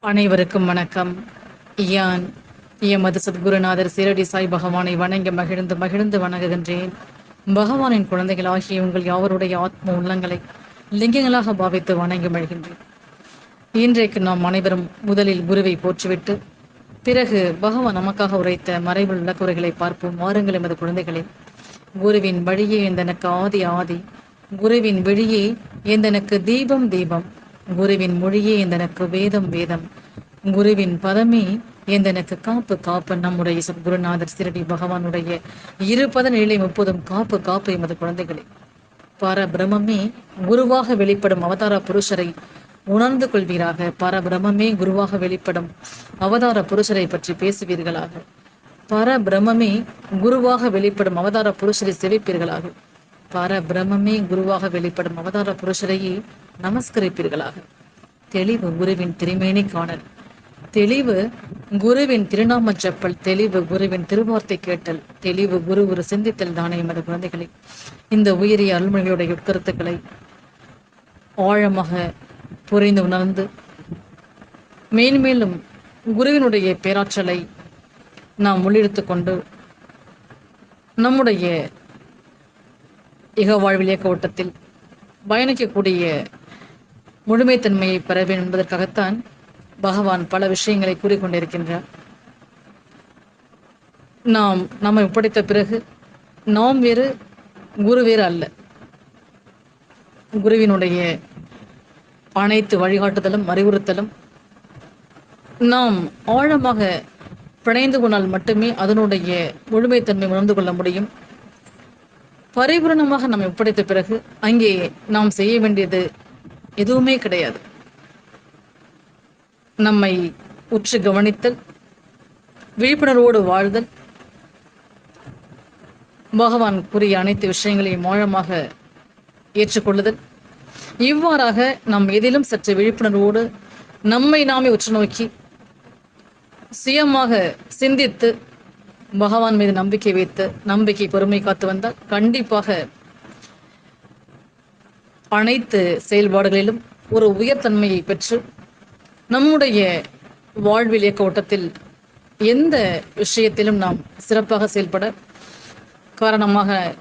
அனைவருக்கும் வணக்கம். யான் எமது சத்குருநாதர் சீரடி சாய் பகவானை வணங்கி மகிழ்ந்து மகிழ்ந்து வணங்குகின்றேன். பகவானின் குழந்தைகள் ஆகிய உங்கள் யாவருடைய ஆத்ம உள்ளங்களை லிங்கங்களாக பாவித்து வணங்கி மகிழ்கின்றேன். இன்றைக்கு நாம் அனைவரும் முதலில் குருவை போற்றிவிட்டு பிறகு பகவான் நமக்காக உரைத்த மறைவு விளக்குரைகளை பார்ப்போம். வாருங்கள் எமது குழந்தைகளே. குருவின் வழியே எந்தனக்கு ஆதி ஆதி குருவின் வெளியே எந்தனக்கு தீபம் தீபம் குருவின் மொழியே எந்தனுக்கு வேதம் வேதம் குருவின் பதமே எந்தனக்கு காப்பு காப்பு. நம்முடைய குருநாதர் சிறடி பகவானுடைய இருபத நிலை முப்பதும் காப்பு காப்பு எமது குழந்தைகளே. பரபிரமே குருவாக வெளிப்படும் அவதார புருஷரை உணர்ந்து கொள்வீராக. பரபிரமே குருவாக வெளிப்படும். அவதார புருஷரை பற்றி பேசுவீர்களாக. பரபிரமே குருவாக வெளிப்படும். அவதார புருஷரை செவிப்பீர்களாக. பரபிரமே குருவாக வெளிப்படும். அவதார புருஷரையே நமஸ்கரிப்பீர்களாக. தெளிவு குருவின் திருமேனி காணல். தெளிவு குருவின் திருநாம செப்பல். தெளிவு குருவின் திருவார்த்தை கேட்டல். தெளிவு குரு ஒரு சிந்தித்தல் தானே எமது குழந்தைகளை. இந்த உயரிய அருள்மொழிகளுடைய உட்கருத்துக்களை ஆழமாக புரிந்து உணர்ந்து மேன்மேலும் குருவினுடைய பேராற்றலை நாம் உள்ளிழுத்துக் கொண்டு நம்முடைய இக வாழ்வில் இயக்க ஓட்டத்தில் பயணிக்கக்கூடிய முழுமைத்தன்மையை பெற வேண்டும் என்பதற்காகத்தான் பகவான் பல விஷயங்களை கூறிக்கொண்டிருக்கின்றார். நாம் நம்மை ஒப்படைத்த பிறகு நாம் வேறு குரு வேறு அல்ல. குருவினுடைய அனைத்து வழிகாட்டுதலும் அறிவுறுத்தலும் நாம் ஆழமாக பிணைந்து கொண்டால் மட்டுமே அதனுடைய முழுமைத்தன்மை உணர்ந்து கொள்ள முடியும். பரிபூரணமாக நாம் ஒப்படைத்த பிறகு அங்கே நாம் செய்ய வேண்டியது எதுவுமே கிடையாது. நம்மை உற்று கவனித்தல் விழிப்புணர்வோடு வாழ்தல் பகவான் கூறிய அனைத்து விஷயங்களையும் ஆழமாக ஏற்றுக்கொள்ளுதல் இவ்வாறாக நாம் எதிலும் சற்று விழிப்புணர்வோடு நம்மை நாமே உற்று நோக்கி சுயமாக சிந்தித்து பகவான் மீது நம்பிக்கை வைத்து நம்பிக்கை பொறுமை காத்து வந்தால் கண்டிப்பாக அனைத்து செயல்பாடுகளிலும் ஒரு உயர்தன்மையை பெற்று நம்முடைய வாழ்வில் இயக்க ஓட்டத்தில் எந்த விஷயத்திலும் நாம் சிறப்பாக செயல்பட காரணமாக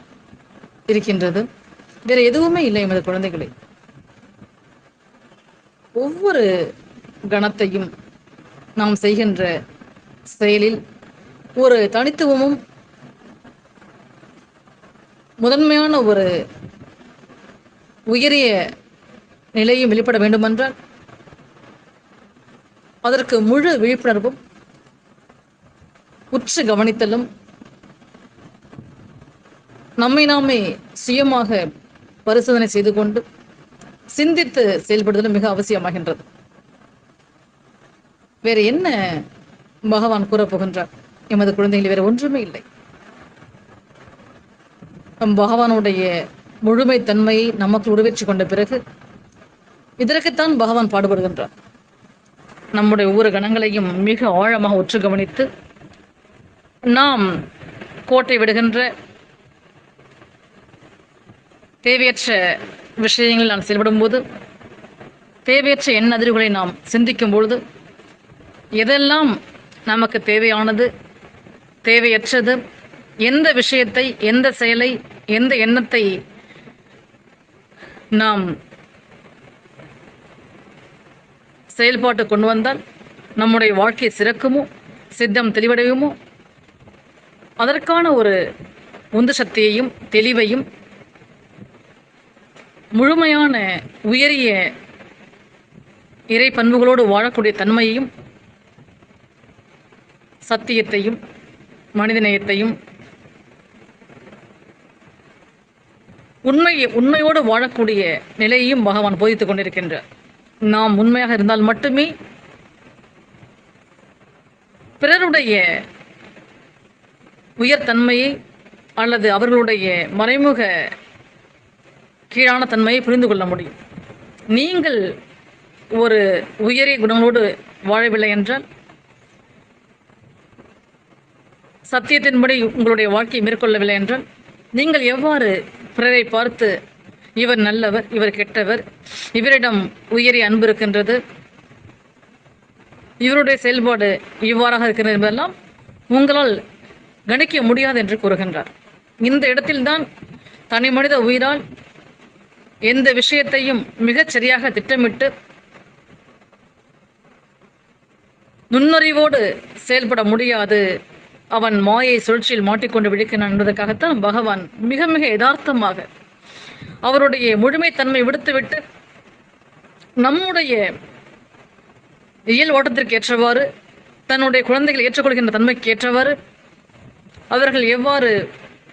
இருக்கின்றது. வேற எதுவுமே இல்லை எமது குழந்தைகளை. ஒவ்வொரு கணத்தையும் நாம் செய்கின்ற செயலில் ஒரு தனித்துவமும் முதன்மையான ஒரு உயரிய நிலையும் வெளிப்பட வேண்டுமென்றால் அதற்கு முழு விழிப்புணர்வும் உற்று கவனித்தலும் நம்மை நாமே சுயமாக பரிசோதனை செய்து கொண்டு சிந்தித்து செயல்படுதலும் மிக அவசியமாகின்றது. வேற என்ன பகவான் கூற போகின்றார் எமது குழந்தைகள் வேற ஒன்றுமே இல்லை. நம் பகவானுடைய முழுமை தன்மையை நமக்கு உருவேற்றி கொண்ட பிறகு இதற்குத்தான் பகவான் பாடுபடுகின்றார். நம்முடைய ஒவ்வொரு கணங்களையும் மிக ஆழமாக உற்று கவனித்து நாம் கோட்டை விடுகின்ற தேவையற்ற விஷயங்களில் நாம் செயல்படும் போது தேவையற்ற எண்ண அதிர்வுகளை நாம் சிந்திக்கும் பொழுது எதெல்லாம் நமக்கு தேவையானது தேவையற்றது எந்த விஷயத்தை எந்த செயலை எந்த எண்ணத்தை நாம் செயல்பாட்டு கொண்டு வந்தால் நம்முடைய வாழ்க்கை சிறக்குமோ சித்தம் தெளிவடையுமோ? அதற்கான ஒரு உந்து சக்தியையும் தெளிவையும் முழுமையான உயரிய இறை பண்புகளோடு வாழக்கூடிய தன்மையையும் சத்தியத்தையும் மனிதநேயத்தையும் உண்மையை உண்மையோடு வாழக்கூடிய நிலையையும் பகவான் போதித்துக் கொண்டிருக்கின்றார். நாம் உண்மையாக இருந்தால் மட்டுமே பிறருடைய உயர்தன்மையை அல்லது அவர்களுடைய மறைமுக கீழான தன்மையை புரிந்து கொள்ள முடியும். நீங்கள் ஒரு உயரிய குணங்களோடு வாழவில்லை என்றால் சத்தியத்தின்படி உங்களுடைய வாழ்க்கையை மேற்கொள்ளவில்லை என்றால் நீங்கள் எவ்வாறு பிறரை பார்த்து இவர் நல்லவர் இவர் கெட்டவர் இவரிடம் உயரிய அன்பு இருக்கின்றது இவருடைய செயல்பாடு இவ்வாறாக இருக்கிறது என்பதெல்லாம் உங்களால் கணிக்க முடியாது என்று கூறுகின்றார். இந்த இடத்தில்தான் தனி மனித உயிரால் எந்த விஷயத்தையும் மிகச் சரியாக திட்டமிட்டு நுண்ணறிவோடு செயல்பட முடியாது. அவன் மாயை சுழற்சியில் மாட்டிக்கொண்டு விழிக்கிறான் என்பதற்காகத்தான் பகவான் மிக மிக யதார்த்தமாக அவருடைய முழுமைத்தன்மை விடுத்துவிட்டு நம்முடைய இயல் ஓட்டத்திற்கு ஏற்றவாறு தன்னுடைய குழந்தைகள் ஏற்றுக்கொள்கின்ற தன்மைக்கு ஏற்றவாறு அவர்கள் எவ்வாறு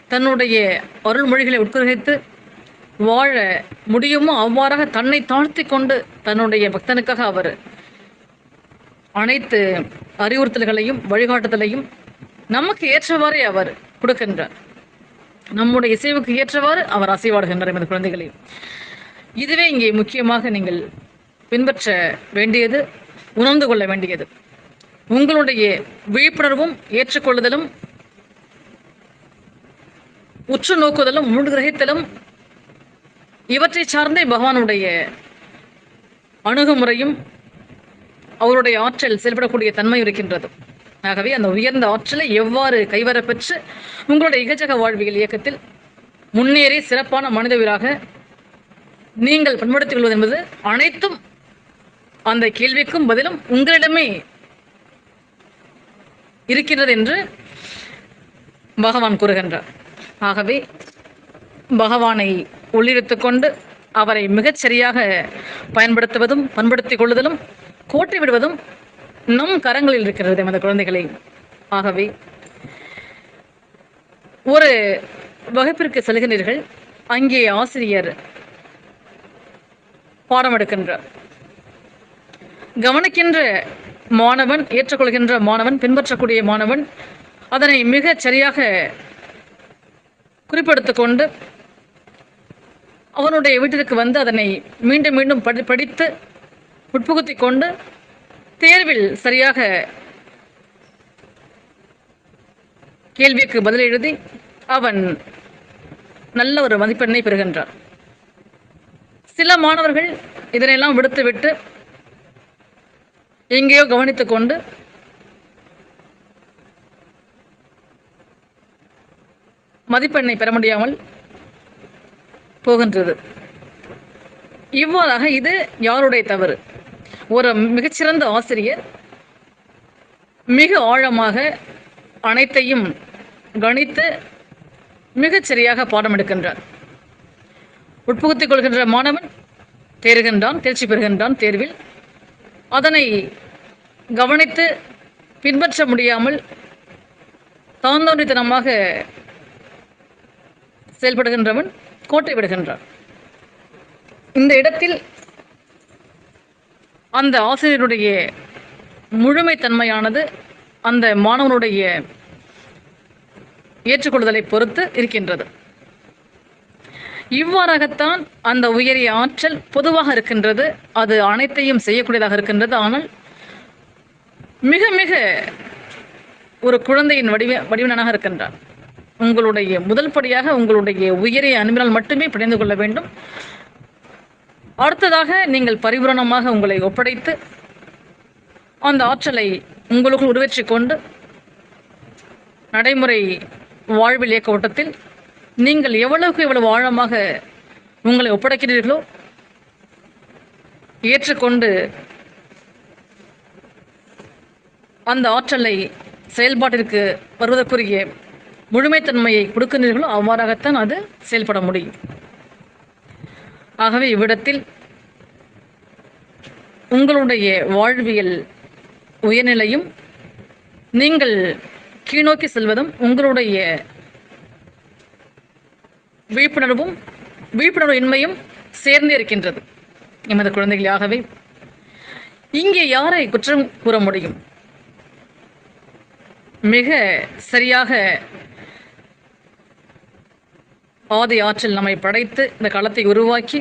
தன்னுடைய அருள்மொழிகளை உட்கிரகித்து வாழ முடியுமோ அவ்வாறாக தன்னை தாழ்த்தி கொண்டு தன்னுடைய பக்தனுக்காக அவர் அனைத்து அறிவுறுத்தல்களையும் வழிகாட்டுதலையும் நமக்கு ஏற்றவாறே அவர் கொடுக்கின்றார். நம்முடைய இசைவுக்கு ஏற்றவாறு அவர் அசைவாடுகின்றார் எமது குழந்தைகளையும் இதுவே இங்கே முக்கியமாக நீங்கள் பின்பற்ற வேண்டியது உணர்ந்து கொள்ள வேண்டியது. உங்களுடைய விழிப்புணர்வும் ஏற்றுக்கொள்ளுதலும் உற்று நோக்குதலும் முழு கிரகித்தலும் இவற்றை சார்ந்தே பகவானுடைய அணுகுமுறையும் அவருடைய ஆற்றல் செயல்படக்கூடிய தன்மை இருக்கின்றது. ஆகவே அந்த உயர்ந்த ஆற்றலை எவ்வாறு கைவரப்பெற்று உங்களுடைய இகஜக வாழ்வியல் இயக்கத்தில் முன்னேறி சிறப்பான மனித உயிராக நீங்கள் பண்படுத்திக் கொள்வது என்பது அனைத்தும் அந்த கேள்விக்கும் பதிலும் உங்களிடமே இருக்கின்றது என்று பகவான் கூறுகின்றார். ஆகவே பகவானை உள்ளிருத்துக் கொண்டு அவரை மிகச்சரியாக பயன்படுத்துவதும் பண்படுத்திக் கொள்ளுதலும் கோட்டி விடுவதும் நம் கரங்களில் இருக்கிறது நமது குழந்தைகளை. ஆகவே ஒரு வகுப்பிற்கு செல்கிறீர்கள் அங்கே ஆசிரியர் பாடம் எடுக்கின்றார். கவனிக்கின்ற மாணவன் ஏற்றுக்கொள்கின்ற மாணவன் பின்பற்றக்கூடிய மாணவன் அதனை மிகச் சரியாக குறிப்பெடுத்து கொண்டு அவனுடைய வீட்டிற்கு வந்து அதனை மீண்டும் மீண்டும் படி படித்து உட்புகுத்தி கொண்டு தேர்வில் சரியாக கேள்விக்கு பதில் எழுதி அவன் நல்ல ஒரு மதிப்பெண்ணை பெறுகின்றான். சில மாணவர்கள் இதனையெல்லாம் விடுத்துவிட்டு எங்கேயோ கவனித்து கொண்டு மதிப்பெண்ணை பெற முடியாமல் போகின்றது. இவ்வாறாக இது யாருடைய தவறு? ஒரு மிகச்சிறந்த ஆசிரியர் மிக ஆழமாக அனைத்தையும் கணித்து மிகச் சரியாக பாடம் எடுக்கின்றார். உட்புகுத்திக் கொள்கின்ற மாணவன் தேர்கின்றான் தேர்ச்சி பெறுகின்றான் தேர்வில். அதனை கவனித்து பின்பற்ற முடியாமல் தாந்தோன்றித்தனமாக செயல்படுகின்றவன் கோட்டை விடுகின்றார். இந்த இடத்தில் அந்த ஆசிரியருடைய முழுமைத்தன்மையானது அந்த மாணவனுடைய ஏற்றுக்கொள்ளுதலை பொறுத்து இருக்கின்றது. இவ்வாறாகத்தான் அந்த உயரிய ஆற்றல் பொதுவாக இருக்கின்றது அது அனைத்தையும் செய்யக்கூடியதாக இருக்கின்றது. ஆனால் மிக மிக ஒரு குழந்தையின் வடிவ வடிவனாக இருக்கின்றார். உங்களுடைய முதல் படியாக உங்களுடைய உயிரை அனுப்பினால் மட்டுமே பிணைந்து கொள்ள வேண்டும். அடுத்ததாக நீங்கள் பரிபூரணமாக உங்களை ஒப்படைத்து அந்த ஆற்றலை உங்களுக்குள் உருவேற்றி கொண்டு நடைமுறை வாழ்வில் இயக்க ஓட்டத்தில் நீங்கள் எவ்வளவுக்கு எவ்வளவு ஆழமாக உங்களை ஒப்படைக்கிறீர்களோ ஏற்றுக்கொண்டு அந்த ஆற்றலை செயல்பாட்டிற்கு வருவதற்குரிய முழுமைத்தன்மையை கொடுக்கின்றீர்களோ அவ்வாறாகத்தான் அது செயல்பட முடியும். ஆகவே இவ்விடத்தில் உங்களுடைய வாழ்வியல் உயர்நிலையும் நீங்கள் கீழ்நோக்கி செல்வதும் உங்களுடைய விழிப்புணர்வும் விழிப்புணர்வு இன்மையும் சேர்ந்தே இருக்கின்றது. எமது குழந்தைகளாகவே இங்கே யாரை குற்றம் கூற முடியும்? மிக சரியாக ஆதி ஆற்றல் நம்மை படைத்து இந்த களத்தை உருவாக்கி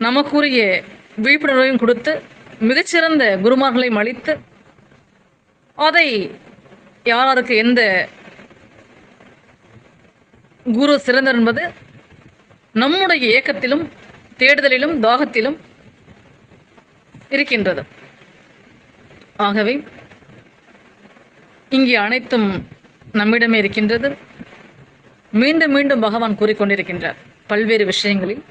நமக்குரிய விழிப்புணர்வையும் கொடுத்து மிகச்சிறந்த குருமார்களையும் அளித்து அதை யாராருக்கு எந்த குரு சிறந்தர் என்பது நம்முடைய இயக்கத்திலும் தேடுதலிலும் தாகத்திலும் இருக்கின்றது. ஆகவே இங்கே அனைத்தும் நம்மிடமே இருக்கின்றது. மீண்டும் மீண்டும் பகவான் கூறிக்கொண்டிருக்கின்றார் பல்வேறு விஷயங்களில்.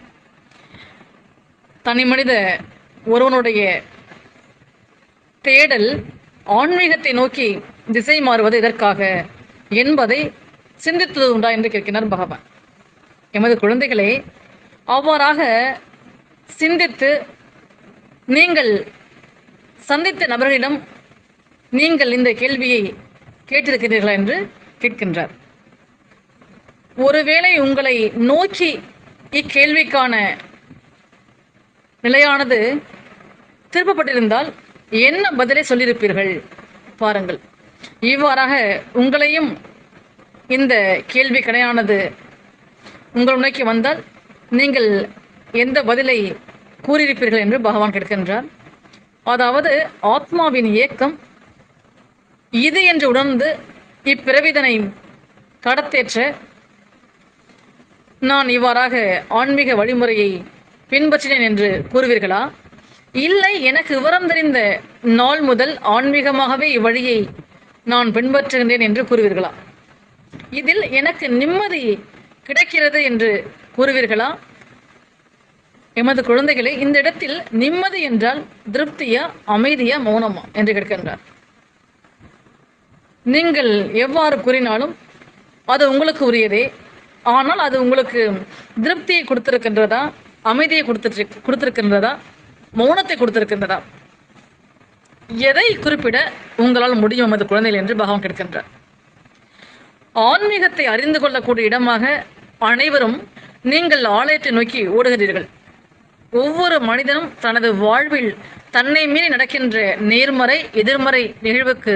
தனி மனித ஒருவனுடைய தேடல் ஆன்மீகத்தை நோக்கி திசை மாறுவது எதற்காக என்பதை சிந்தித்தது உண்டா என்று கேட்கிறார் பகவான். எமது குழந்தைகளே அவ்வாறாக சிந்தித்து நீங்கள் சந்தித்த நபர்களிடம் நீங்கள் இந்த கேள்வியை கேட்டிருக்கிறீர்களா என்று கேட்கின்றார். ஒருவேளை உங்களை நோக்கி இக்கேள்விக்கான நிலையானது திருப்பப்பட்டிருந்தால் என்ன பதிலை சொல்லியிருப்பீர்கள்? பாருங்கள். இவ்வாறாக உங்களையும் இந்த கேள்வி கடையானது உங்கள் முனைக்கு வந்தால் நீங்கள் எந்த பதிலை கூறியிருப்பீர்கள் என்று பகவான் கேட்கின்றார். அதாவது ஆத்மாவின் இயக்கம் இது என்று உணர்ந்து இப்பிறவிதனை கடத்தேற்ற நான் இவ்வாறாக ஆன்மீக வழிமுறையை பின்பற்றினேன் என்று கூறுவீர்களா? இல்லை எனக்கு விவரம் தெரிந்த நாள் முதல் ஆன்மீகமாகவே இவ்வழியை நான் பின்பற்றுகின்றேன் என்று கூறுவீர்களா? இதில் எனக்கு நிம்மதி கிடைக்கிறது என்று கூறுவீர்களா? எமது குழந்தைகளை இந்த இடத்தில் நிம்மதி என்றால் திருப்தியா அமைதியா மௌனமா என்று கேட்கின்றார். நீங்கள் எவ்வாறு கூறினாலும் அது உங்களுக்கு உரியதே. ஆனால் அது உங்களுக்கு திருப்தியை கொடுத்திருக்கின்றதா? அமைதியை கொடுத்துட்டு கொடுத்திருக்கின்றதா? மௌனத்தை கொடுத்திருக்கின்றதா? எதை குறிப்பிட உங்களால் முடியும் எமது குழந்தைகள் என்று பகவான் கேட்கின்றார். ஆன்மீகத்தை அறிந்து கொள்ளக்கூடிய இடமாக அனைவரும் நீங்கள் ஆலயத்தை நோக்கி ஓடுகிறீர்கள். ஒவ்வொரு மனிதனும் தனது வாழ்வில் தன்னை மீறி நடக்கின்ற நேர்மறை எதிர்மறை நிகழ்வுக்கு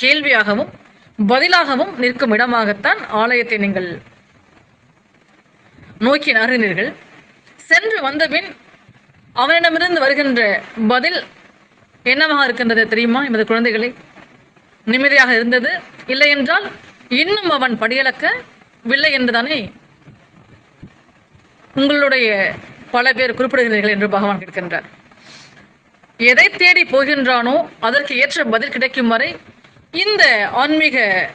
கேள்வியாகவும் பதிலாகவும் நிற்கும் இடமாகத்தான் ஆலயத்தை நீங்கள் நோக்கி நகர்கிறீர்கள் சென்று வந்தபின் அவனிடமிருந்து வருகின்ற பதில் என்னவாக இருக்கின்றது தெரியுமா? எமது குழந்தைகளை நிம்மதியாக இருந்தது. இல்லை என்றால் இன்னும் அவன் படியளக்கவில்லை என்றுதானே? உங்களுடைய பல பேர் குறிப்பிடுகிறீர்கள் என்று பகவான் கேட்கின்றார். எதை தேடி போகின்றானோ அதற்கு ஏற்ற பதில் கிடைக்கும் வரை இந்த ஆன்மீக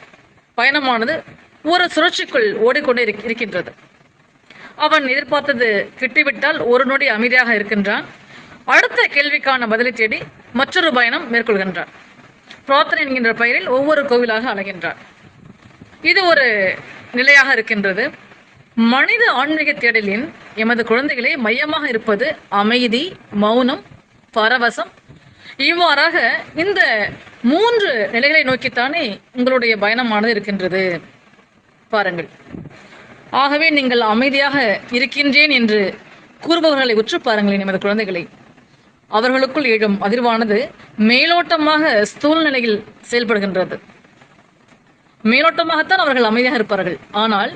பயணமானது ஒரு சுழற்சிக்குள் ஓடிக்கொண்டே இருக்- இருக்கின்றது. அவன் எதிர்பார்த்தது கிட்டிவிட்டால் ஒரு நொடி அமைதியாக இருக்கின்றான். அடுத்த கேள்விக்கான பதிலை தேடி மற்றொரு பயணம் மேற்கொள்கின்றான். பிரார்த்தனை என்கின்ற பெயரில் ஒவ்வொரு கோவிலாக அலைகின்றான். இது ஒரு நிலையாக இருக்கின்றது. மனித ஆன்மீக தேடலின் எமது குழந்தைகளே மையமாக இருப்பது அமைதி மௌனம் பரவசம். இவ்வாறாக இந்த மூன்று நிலைகளை நோக்கித்தானே உங்களுடைய பயணமானது இருக்கின்றது. பாருங்கள். ஆகவே நீங்கள் அமைதியாக இருக்கின்றேன் என்று கூறுபவர்களை உற்று பாருங்களேன் நமது குழந்தைகளை. அவர்களுக்குள் எழும் அதிர்வானது மேலோட்டமாக ஸ்தூல் நிலையில் செயல்படுகின்றது. மேலோட்டமாகத்தான் அவர்கள் அமைதியாக இருப்பார்கள். ஆனால்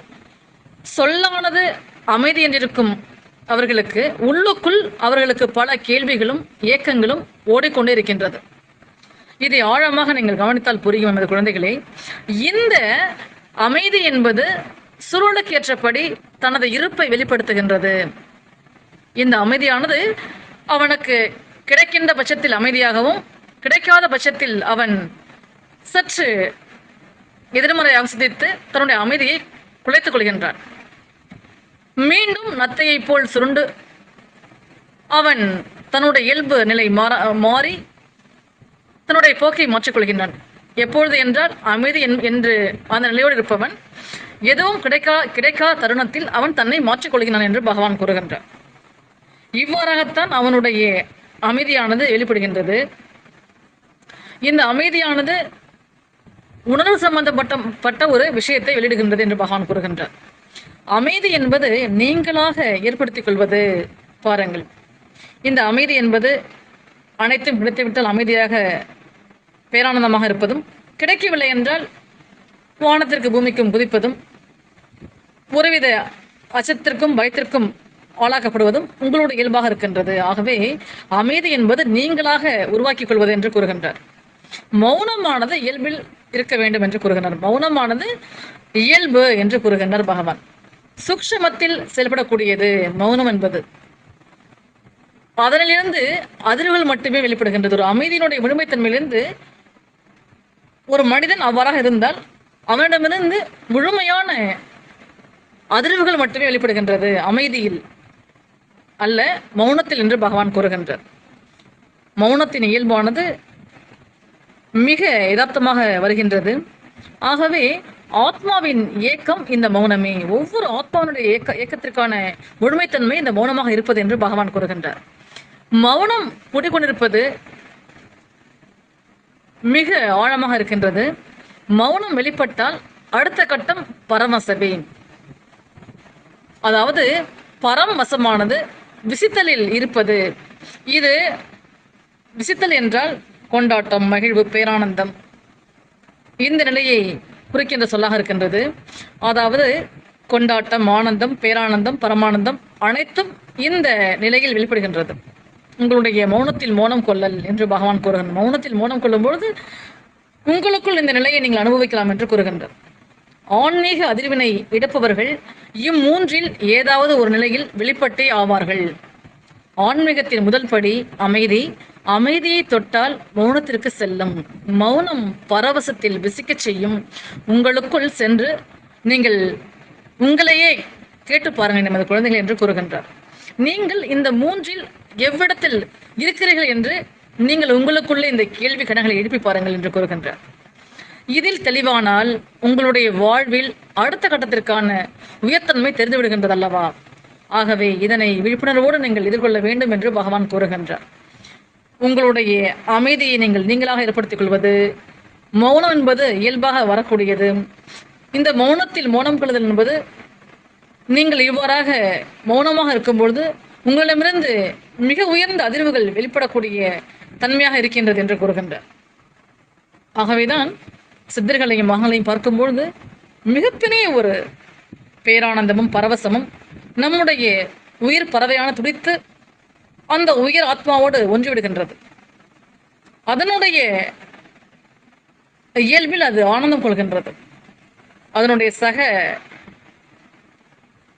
சொல்லானது அமைதி என்றிருக்கும் அவர்களுக்கு உள்ளுக்குள் அவர்களுக்கு பல கேள்விகளும் ஏக்கங்களும் ஓடிக்கொண்டே இருக்கின்றது. இதை ஆழமாக நீங்கள் கவனித்தால் புரியும் எமது குழந்தைகளே. இந்த அமைதி என்பது சுருளுக்கு ஏற்றபடி தனது இருப்பை வெளிப்படுத்துகின்றது. இந்த அமைதியானது அவனுக்கு கிடைக்கின்ற பட்சத்தில் அமைதியாகவும் கிடைக்காத பட்சத்தில் அவன் சற்று எதிர்மறையாக சிந்தித்து தன்னுடைய அமைதியை குலைத்துக் கொள்கின்றான். மீண்டும் நத்தையைப் போல் சுருண்டு அவன் தன்னுடைய இயல்பு நிலை மாற மாறி தன்னுடைய போக்கை மாற்றிக்கொள்கின்றான். எப்பொழுது என்றால் அமைதி என்- என்று அந்த நிலையோடு இருப்பவன் எதுவும் கிடைக்கா கிடைக்காத தருணத்தில் அவன் தன்னை மாற்றிக்கொள்கிறான் என்று பகவான் கூறுகின்றார். இவ்வாறாகத்தான் அவனுடைய அமைதியானது வெளிப்படுகின்றது. இந்த அமைதியானது உணர்வு சம்பந்தப்பட்ட பட்ட ஒரு விஷயத்தை வெளியிடுகின்றது என்று பகவான் கூறுகின்றார். அமைதி என்பது நீங்களாக ஏற்படுத்திக் கொள்வது பாருங்கள். இந்த அமைதி என்பது அனைத்தும் கிடைத்துவிட்டால் அமைதியாக பேரானந்தமாக இருப்பதும் கிடைக்கவில்லை என்றால் வானத்திற்கு பூமிக்கும் குதிப்பதும் ஒருவித அச்சத்திற்கும் பயத்திற்கும் ஆளாக்கப்படுவதும் உங்களோட இயல்பாக இருக்கின்றது. ஆகவே அமைதி என்பது நீங்களாக உருவாக்கிக் கொள்வது என்று கூறுகின்றார். மௌனமானது இயல்பில் இருக்க வேண்டும் என்று கூறுகின்றார். மௌனமானது இயல்பு என்று கூறுகின்றார் பகவான். சுக்ஷமத்தில் செயல்படக்கூடியது மௌனம் என்பது. அதனிலிருந்து அதிர்வுகள் மட்டுமே வெளிப்படுகின்றது. ஒரு அமைதியினுடைய முழுமைத்தன்மையிலிருந்து ஒரு மனிதன் அவ்வாறாக இருந்தால் அவனிடமிருந்து முழுமையான அதிர்வுகள் மட்டுமே வெளிப்படுகின்றது அமைதியில் அல்ல மௌனத்தில் என்று பகவான் கூறுகின்றார். மௌனத்தின் இயல்பானது மிக யதார்த்தமாக வருகின்றது. ஆகவே ஆத்மாவின் இயக்கம் இந்த மௌனமே. ஒவ்வொரு ஆத்மாவினுடைய இயக்க இயக்கத்திற்கான முழுமைத்தன்மை இந்த மௌனமாக இருப்பது என்று பகவான் கூறுகின்றார். மௌனம் குடிக்கொண்டிருப்பது மிக ஆழமாக இருக்கின்றது. மௌனம் வெளிப்பட்டால் அடுத்த கட்டம் பரமசபை அதாவது பரம் வசமானது விசித்தலில் இருப்பது. இது விசித்தல் என்றால் கொண்டாட்டம் மகிழ்வு பேரானந்தம். இந்த நிலையை குறிக்கின்ற சொல்லாக இருக்கின்றது. அதாவது கொண்டாட்டம் ஆனந்தம் பேரானந்தம் பரமானந்தம் அனைத்தும் இந்த நிலையில் வெளிப்படுகின்றது. உங்களுடைய மௌனத்தில் மௌனம் கொள்ளல் என்று பகவான் கூறுகின்றார். மௌனத்தில் மௌனம் கொள்ளும் பொழுது உங்களுக்குள் இந்த நிலையை நீங்கள் அனுபவிக்கலாம் என்று கூறுகின்றார். ஆன்மீக அதிர்வினை எடுப்பவர்கள் இம்மூன்றில் ஏதாவது ஒரு நிலையில் வெளிப்பட்டே ஆவார்கள். ஆன்மீகத்தின் முதல் படி அமைதி. அமைதியை தொட்டால் மௌனத்திற்கு செல்லும். மௌனம் பரவசத்தில் விசிக்கச் செய்யும். உங்களுக்குள் சென்று நீங்கள் உங்களையே கேட்டு பாருங்கள் நமது குழந்தைகள் என்று கூறுகின்றார். நீங்கள் இந்த மூன்றில் எவ்விடத்தில் இருக்கிறீர்கள் என்று நீங்கள் உங்களுக்குள்ளே இந்த கேள்வி கணங்களை எழுப்பி பாருங்கள் என்று கூறுகின்றார். இதில் தெளிவானால் உங்களுடைய வாழ்வில் அடுத்த கட்டத்திற்கான உயர்த்தன்மை தெரிந்து விடுகின்றது அல்லவா ஆகவே இதனை விழிப்புணர்வோடு நீங்கள் எதிர்கொள்ள வேண்டும் என்று பகவான் கூறுகின்றார். உங்களுடைய அமைதியை நீங்கள் நீங்களாக ஏற்படுத்திக் கொள்வது மௌனம் என்பது இயல்பாக வரக்கூடியது. இந்த மௌனத்தில் மௌனம் கொள்ளுதல் என்பது நீங்கள் இவ்வாறாக மௌனமாக இருக்கும் பொழுது உங்களிடமிருந்து மிக உயர்ந்த அதிர்வுகள் வெளிப்படக்கூடிய தன்மையாக இருக்கின்றது என்று கூறுகின்றார். ஆகவேதான் சித்தர்களையும் மகளையும் பார்க்கும்பொழுது மிகப்பெரிய ஒரு பேரானந்தமும் பரவசமும் நம்முடைய உயிர் பறவையான துடித்து அந்த உயிர் ஆத்மாவோடு ஒன்றிவிடுகின்றது. அதனுடைய இயல்பில் அது ஆனந்தம் கொள்கின்றது. அதனுடைய சக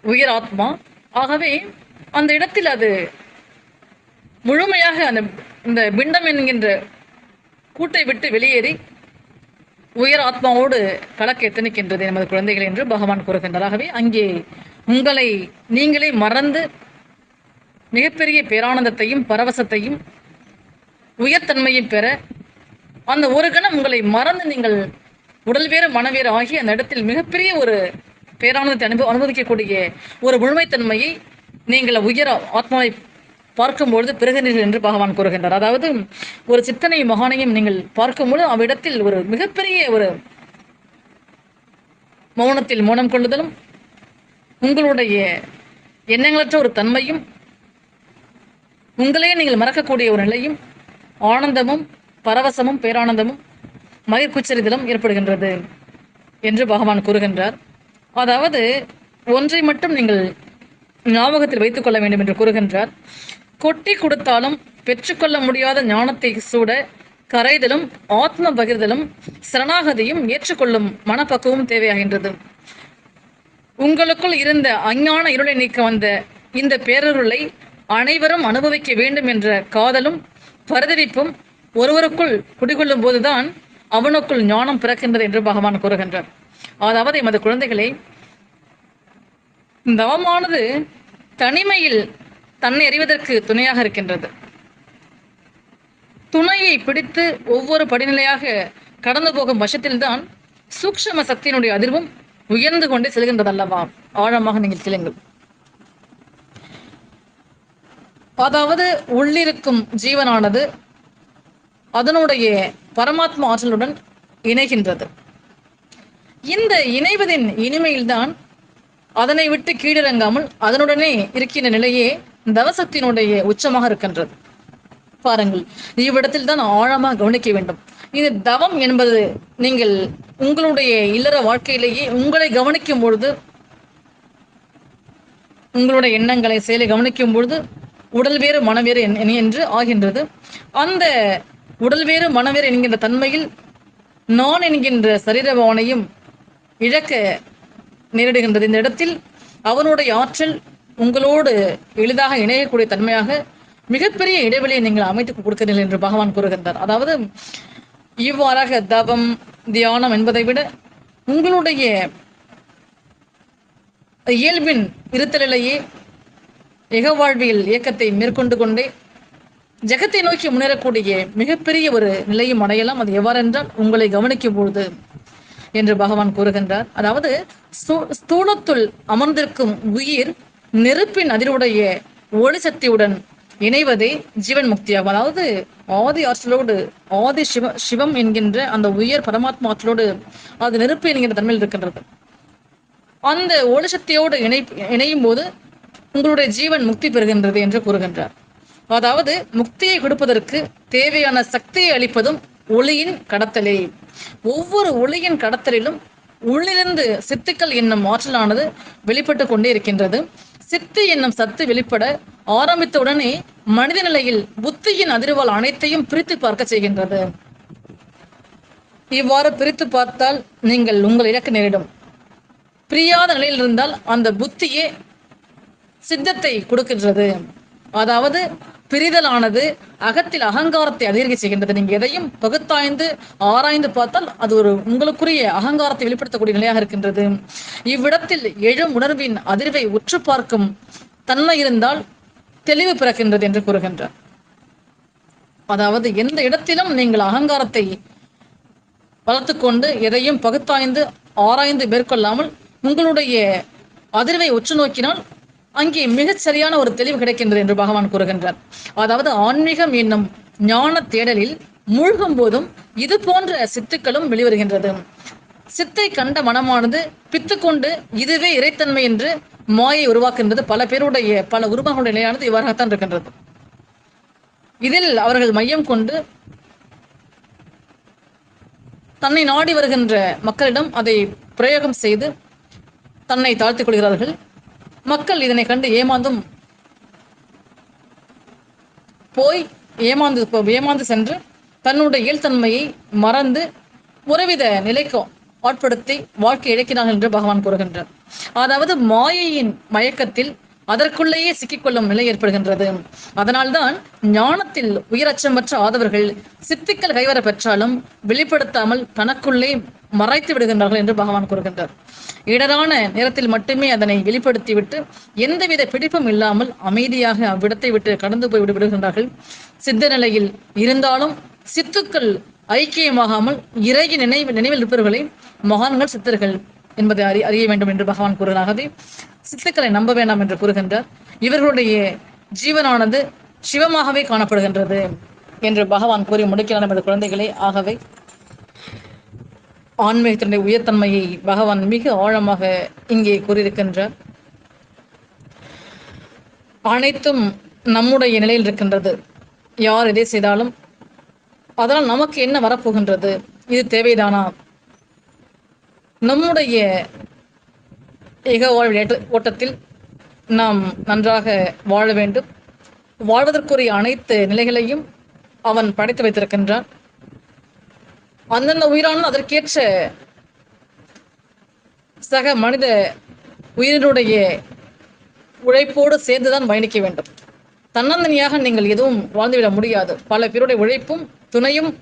உயிர் ஆத்மா ஆகவே அந்த இடத்தில் அது முழுமையாக அந்த இந்த பிண்டம் என்கின்ற கூட்டை விட்டு வெளியேறி உயர் ஆத்மாவோடு கலக்க எத்தனிக்கின்றது நமது குழந்தைகள் என்று பகவான் கூறுகின்றார். அங்கே உங்களை நீங்களே மறந்து மிகப்பெரிய பேரானந்தத்தையும் பரவசத்தையும் உயர்த்தன்மையும் பெற அந்த ஒரு கணம் உங்களை மறந்து நீங்கள் உடல் வேறு மனவேறு ஆகி அந்த இடத்தில் மிகப்பெரிய ஒரு பேரானந்தத்தை அனுபவ அனுபவிக்கக்கூடிய ஒரு முழுமைத்தன்மையை நீங்கள் உயர ஆத்மாவை பார்க்கும்பொழுது பிறகுநீர்கள் என்று பகவான் கூறுகின்றார். அதாவது ஒரு சித்தனை மகானையும் நீங்கள் பார்க்கும்பொழுது அவ்விடத்தில் ஒரு மிகப்பெரிய ஒரு மௌனத்தில் மௌனம் கொள்ளுதலும் உங்களுடைய எண்ணங்களற்ற ஒரு தன்மையும் உங்களையே நீங்கள் மறக்கக்கூடிய ஒரு நிலையும் ஆனந்தமும் பரவசமும் பேரானந்தமும் மயிர்குச்சரிதலும் ஏற்படுகின்றது என்று பகவான் கூறுகின்றார். அதாவது ஒன்றை மட்டும் நீங்கள் ஞாபகத்தில் வைத்துக் கொள்ள வேண்டும் என்று கூறுகின்றார். கொட்டி கொடுத்தாலும் பெற்றுக்கொள்ள முடியாத ஞானத்தை சூட கரைதலும் ஆத்ம பகிர்தலும் சரணாகதியும் ஏற்றுக்கொள்ளும் மனப்பக்குவம் தேவையாகின்றது. உங்களுக்குள் இருந்த அஞ்ஞான இருளை நீக்க வந்த இந்த பேரருளை அனைவரும் அனுபவிக்க வேண்டும் என்ற காதலும் பரிதவிப்பும் ஒருவருக்குள் குடிகொள்ளும் போதுதான் அவனுக்குள் ஞானம் பிறக்கின்றது என்று பகவான் கூறுகின்றார். அதாவது எமது குழந்தைகளை தவமானது தனிமையில் தன்னை அறிவதற்கு துணையாக இருக்கின்றது. துணையை பிடித்து ஒவ்வொரு படிநிலையாக கடந்து போகும் பட்சத்தில்தான் சூக்ஷ்ம சக்தியினுடைய அதிர்வும் உயர்ந்து கொண்டே செல்கின்றது அல்லவா ஆழமாக நீங்கள் செல்லுங்கள் அதாவது உள்ளிருக்கும் ஜீவனானது அதனுடைய பரமாத்மா ஆற்றலுடன் இணைகின்றது. இந்த இணைவதின் இனிமையில்தான் அதனை விட்டு கீழிறங்காமல் அதனுடனே இருக்கின்ற நிலையே தவசக்தியினுடைய உச்சமாக இருக்கின்றது. பாருங்கள் இவ்விடத்தில் தான் ஆழமாக கவனிக்க வேண்டும். இது தவம் என்பது நீங்கள் உங்களுடைய இல்லற வாழ்க்கையிலேயே உங்களை கவனிக்கும் பொழுது உங்களுடைய எண்ணங்களை செயலை கவனிக்கும் பொழுது உடல் வேறு மனவேறு என்- என்று ஆகின்றது. அந்த உடல் வேறு மனவேறு என்கின்ற தன்மையில் நான் என்கின்ற சரீரபாவனையும் இழக்க நேரிடுகின்றது. இந்த இடத்தில் அவனுடைய ஆற்றல் உங்களோடு எளிதாக இணையக்கூடிய தன்மையாக மிகப்பெரிய இடைவெளியை நீங்கள் அமைத்து கொடுக்கிறீர்கள் என்று பகவான் கூறுகின்றார். அதாவது இவ்வாறாக தவம் தியானம் என்பதை விட உங்களுடைய இயல்பின் இருத்தலிலேயே இக வாழ்வியல் இயக்கத்தை மேற்கொண்டு கொண்டே ஜெகத்தை நோக்கி முன்னேறக்கூடிய மிகப்பெரிய ஒரு நிலையும் அடையலாம். அது எவ்வாறென்றால் உங்களை கவனிக்கும் பொழுது என்று பகவான் கூறுகின்றார். அதாவது ஸ்தூ- ஸ்தூலத்துள் அமர்ந்திருக்கும் உயிர் நெருப்பின் அதிர்வுடைய ஒளி சக்தியுடன் இணைவதே ஜீவன் முக்தியாகும் அதாவது ஆதி ஆற்றலோடு ஆதி சிவ சிவம் என்கின்ற அந்த உயர் பரமாத்மா ஆற்றலோடு அது நெருப்பு என்கின்ற தன்மையில் இருக்கின்றது. அந்த ஒளி சக்தியோடு இணை இணையும் போது உங்களுடைய ஜீவன் முக்தி பெறுகின்றது என்று கூறுகின்றார். அதாவது முக்தியை கொடுப்பதற்கு தேவையான சக்தியை அளிப்பதும் ஒளியின் கடத்தலே. ஒவ்வொரு ஒளியின் கடத்தலிலும் உள்ளிருந்து சித்துக்கள் என்னும் ஆற்றலானது வெளிப்பட்டு கொண்டே இருக்கின்றது. சித்து என்னும் சத்து வெளிப்பட ஆரம்பித்த உடனே மனித நிலையில் புத்தியின் அதிர்வால் அனைத்தையும் பிரித்து பார்க்க செய்கின்றது. இவ்வாறு பிரித்து பார்த்தால் நீங்கள் உங்கள் இலக்கு நேரிடும். பிரியாத நிலையில் இருந்தால் அந்த புத்தியே சித்தத்தை கொடுக்கின்றது. அதாவது பிரிதலானது அகத்தில் அகங்காரத்தை அதிகரிக்க செய்கின்றது. நீங்க எதையும் பகுத்தாய்ந்து ஆராய்ந்து பார்த்தால் அது ஒரு உங்களுக்குரிய அகங்காரத்தை வெளிப்படுத்தக்கூடிய நிலையாக இருக்கின்றது. இவ்விடத்தில் எழும் உணர்வின் அதிர்வை உற்று பார்க்கும் தன்மை இருந்தால் தெளிவு பிறக்கின்றது என்று கூறுகின்றார். அதாவது எந்த இடத்திலும் நீங்கள் அகங்காரத்தை வளர்த்துக்கொண்டு எதையும் பகுத்தாய்ந்து ஆராய்ந்து மேற்கொள்ளாமல் உங்களுடைய அதிர்வை உற்று நோக்கினால் அங்கே மிகச் சரியான ஒரு தெளிவு கிடைக்கின்றது என்று பகவான் கூறுகின்றார். அதாவது ஆன்மீகம் என்னும் ஞான தேடலில் மூழ்கும் போதும் இது போன்ற சித்துக்களும் வெளிவருகின்றது. சித்தை கண்ட மனமானது பித்துக்கொண்டு இதுவே இறைத்தன்மை என்று மாயை உருவாக்குகின்றது. பல பேருடைய பல உருவங்களுடைய நிலையானது இவ்வாறாகத்தான் இருக்கின்றது. இதில் அவர்கள் மையம் கொண்டு தன்னை நாடி வருகின்ற மக்களிடம் அதை பிரயோகம் செய்து தன்னை தாழ்த்திக் கொள்கிறார்கள். மக்கள் இதனை கண்டு ஏமாந்தும் போய் ஏமாந்து போ- ஏமாந்து சென்று தன்னுடைய இயல்தன்மையை மறந்து ஒருவித நிலைக்கு ஆட்படுத்தி வாழ்க்கை இழக்கிறார்கள் என்று பகவான் கூறுகின்றார். அதாவது மாயையின் மயக்கத்தில் அதற்குள்ளேயே சிக்கிக்கொள்ளும் நிலை ஏற்படுகின்றது. அதனால்தான் ஞானத்தில் உயிரச்சமற்ற ஆதவர்கள் சித்துக்கள் கைவர பெற்றாலும் வெளிப்படுத்தாமல் தனக்குள்ளே மறைத்து விடுகின்றார்கள் என்று பகவான் கூறுகின்றார். இடரான நேரத்தில் மட்டுமே அதனை வெளிப்படுத்திவிட்டு எந்தவித பிடிப்பும் இல்லாமல் அமைதியாக அவ்விடத்தை விட்டு கடந்து போய் விடுகின்றார்கள். சித்த நிலையில் இருந்தாலும் சித்துக்கள் ஐக்கியமாகாமல் இறகி நினைவு நினைவில் இருப்பவர்களை மகான்கள் சித்தர்கள் என்பதை அறி அறிய வேண்டும் என்று பகவான் கூறுகிறாகவே சித்துக்களை நம்ப வேண்டாம் என்று கூறுகின்றார். இவர்களுடைய ஜீவனானது சிவமாகவே காணப்படுகின்றது என்று பகவான் கூறி முடிக்கிறார் நமது குழந்தைகளே. ஆகவே ஆன்மீகத்தினுடைய உயர்த்தன்மையை பகவான் மிக ஆழமாக இங்கே கூறியிருக்கின்றார். அனைத்தும் நம்முடைய நிலையில் இருக்கின்றது. யார் எதை செய்தாலும் அதனால் நமக்கு என்ன வரப்போகின்றது? இது தேவைதானா? நம்முடைய ஏக வாழ்வு ஓட்டத்தில் நாம் நன்றாக வாழ வேண்டும். வாழ்வதற்குரிய அனைத்து நிலைகளையும் அவன் படைத்து வைத்திருக்கின்றான். அந்தந்த உயிரான அதற்கேற்ற சக மனித உயிரினுடைய உழைப்போடு சேர்ந்துதான் பயணிக்க வேண்டும். தன்னந்தனியாக நீங்கள் எதுவும் வாழ்ந்துவிட முடியாது. பல பேருடைய உழைப்பும் துணையும்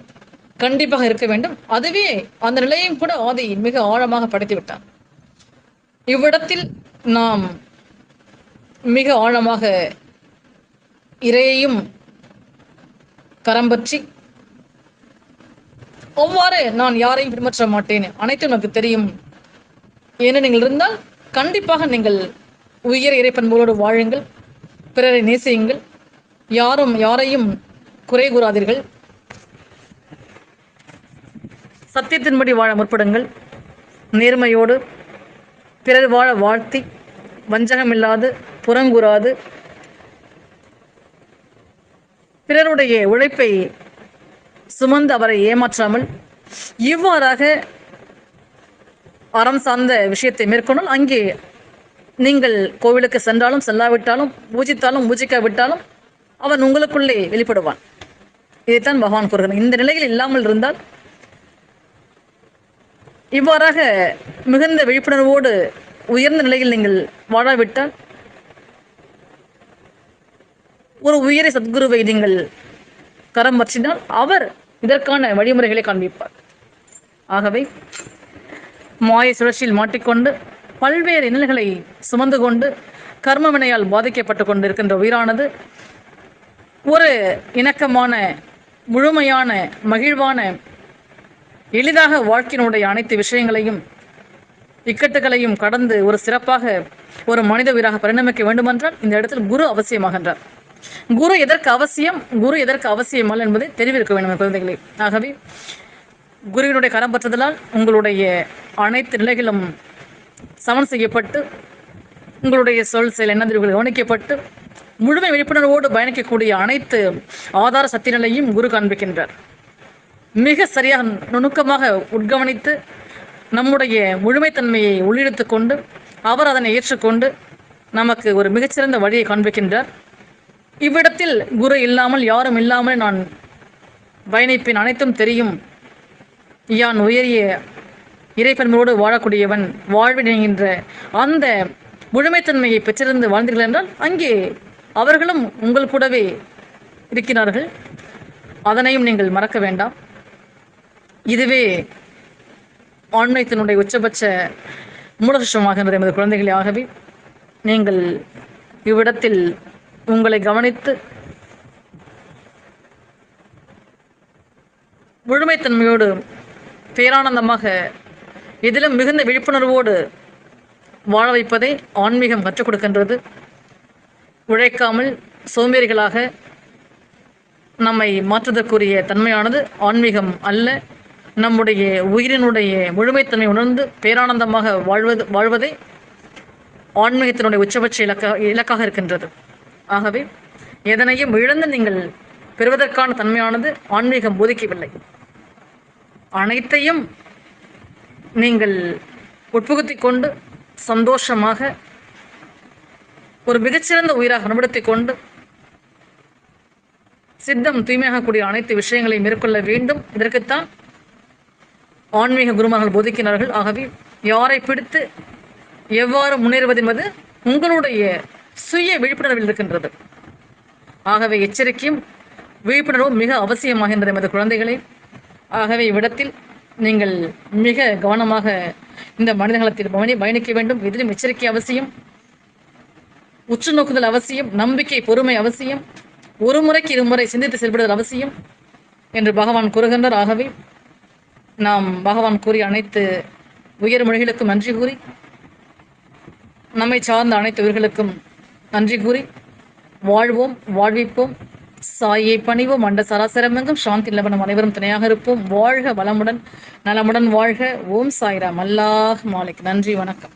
கண்டிப்பாக இருக்க வேண்டும். அதுவே அந்த நிலையையும் கூட ஆதி மிக ஆழமாக படைத்துவிட்டால் இவ்விடத்தில் நாம் மிக ஆழமாக இறையையும் கரம் பற்றி அவ்வாறு நான் யாரையும் பின்பற்ற மாட்டேன். அனைத்தும் எனக்கு தெரியும். என நீங்கள் இருந்தால் கண்டிப்பாக நீங்கள் உயர் இறைப்பண்போடு வாழுங்கள் பிறரை நேசியுங்கள். யாரும் யாரையும் குறை கூறாதீர்கள். சத்தியத்தின்படி வாழ முற்படுங்கள். நேர்மையோடு பிறர் வாழ வாழ்த்தி வஞ்சகமில்லாது புறங்கூறாது. பிறருடைய உழைப்பை சுமந்து அவரை ஏமாற்றாமல் இவ்வாறாக அறம் சார்ந்த விஷயத்தை மேற்கொண்டால் அங்கே நீங்கள் கோவிலுக்கு சென்றாலும் செல்லாவிட்டாலும் பூஜித்தாலும் பூஜிக்காவிட்டாலும் அவன் உங்களுக்குள்ளே வெளிப்படுவான். இதைத்தான் பகவான் கூறுகிறான் இந்த நிலையில் இல்லாமல் இருந்தால் இவ்வாறாக மிகுந்த விழிப்புணர்வோடு உயர்ந்த நிலையில் நீங்கள் வாழாவிட்டால் ஒரு உயரிய சத்குருவை நீங்கள் கரம் வச்சினால் அவர் இதற்கான வழிமுறைகளை காண்பிப்பார். ஆகவே மாய சுழற்சியில் மாட்டிக்கொண்டு பல்வேறு இன்னல்களை சுமந்து கொண்டு கர்மவினையால் பாதிக்கப்பட்டு கொண்டிருக்கின்ற உயிரானது ஒரு இணக்கமான முழுமையான மகிழ்வான எளிதாக வாழ்க்கையினுடைய அனைத்து விஷயங்களையும் இக்கட்டுகளையும் கடந்து ஒரு சிறப்பாக ஒரு மனித உயிராக பரிணமிக்க வேண்டுமென்றால் இந்த இடத்தில் குரு அவசியமாகின்றார். குரு எதற்கு அவசியம்? குரு எதற்கு அவசியம் அல்ல என்பதை தெரிவிக்க வேண்டும் குழந்தைகளே. ஆகவே குருவினுடைய கரம் பற்றுதலால் உங்களுடைய அனைத்து நிலைகளும் சமன் செய்யப்பட்டு உங்களுடைய சொல் செயல் எண்ணதிர்கள் கவனிக்கப்பட்டு முழுமை விழிப்புணர்வோடு பயணிக்கக்கூடிய அனைத்து ஆதார சக்திகளையும் குரு காண்பிக்கின்றார். மிக சரியாக நுணுக்கமாக உட்கவனித்து நம்முடைய முழுமைத்தன்மையை உள்ளிழுத்து கொண்டு அவர் அதனை ஏற்றுக்கொண்டு நமக்கு ஒரு மிகச்சிறந்த வழியை காண்பிக்கின்றார். இவ்விடத்தில் குரு இல்லாமல் யாரும் இல்லாமல் நான் பயணிப்பின் அனைத்தும் தெரியும். யான் உயரிய இறைப்பன்மையோடு வாழக்கூடியவன் வாழ்வினைகின்ற அந்த முழுமைத்தன்மையை பெற்றிருந்து வாழ்ந்தீர்கள் என்றால் அங்கே அவர்களும் உங்கள் கூடவே இருக்கிறார்கள். அதனையும் நீங்கள் மறக்க வேண்டாம். இதுவே ஆன்மீகத்தினுடைய உச்சபட்ச மூலசுஷமாகின்றது எமது குழந்தைகளே ஆகவே நீங்கள் இவ்விடத்தில் உங்களை கவனித்து முழுமைத்தன்மையோடு பேரானந்தமாக இதிலும் மிகுந்த விழிப்புணர்வோடு வாழ வைப்பதை ஆன்மீகம் கற்றுக் கொடுக்கின்றது. உழைக்காமல் சோம்பேறிகளாக நம்மை மாற்றுவதற்குரிய தன்மையானது ஆன்மீகம் அல்ல. நம்முடைய உயிரினுடைய முழுமைத்தன்மை உணர்ந்து பேரானந்தமாக வாழ்வது வாழ்வதே ஆன்மீகத்தினுடைய உச்சபட்ச இலக்க இலக்காக இருக்கின்றது. ஆகவே எதனையும் இழந்து நீங்கள் பெறுவதற்கான தன்மையானது ஆன்மீகம் போதிக்கவில்லை. அனைத்தையும் நீங்கள் உட்புகுத்தி கொண்டு சந்தோஷமாக ஒரு மிகச்சிறந்த உயிராக அனுபடுத்திக் கொண்டு சித்தம் தூய்மையாகக்கூடிய அனைத்து விஷயங்களை மேற்கொள்ள வேண்டும். இதற்குத்தான் ஆன்மீக குருமார்கள் போதிக்கிறார்கள் ஆகவே யாரை பிடித்து எவ்வாறு முன்னேறுவது என்பது உங்களுடைய சுய விழிப்புணர்வில் இருக்கின்றது. ஆகவே எச்சரிக்கையும் விழிப்புணர்வும் மிக அவசியமாகின்றது எமது குழந்தைகளை. ஆகவே இவ்விடத்தில் நீங்கள் மிக கவனமாக இந்த மனிதநலத்தில் பவனி பயணிக்க வேண்டும். இதிலும் எச்சரிக்கை அவசியம். உற்று நோக்குதல் அவசியம். நம்பிக்கை பொறுமை அவசியம். ஒரு முறைக்கு இருமுறை சிந்தித்து செயல்படுதல் அவசியம் என்று பகவான் கூறுகின்றார். ஆகவே நாம் பகவான் கூறிய அனைத்து உயர் மொழிகளுக்கும் நன்றி கூறி நம்மை சார்ந்த அனைத்து உயிர்களுக்கும் நன்றி கூறி வாழ்வோம் வாழ்விப்போம். சாயை பணிவோம் அண்ட சராசரமெங்கும் சாந்தி லபனம் அனைவரும் துணையாக இருப்போம். வாழ்க வளமுடன் நலமுடன் வாழ்க. ஓம் சாய்ராம். அல்லாஹ் மாலிக். நன்றி வணக்கம்.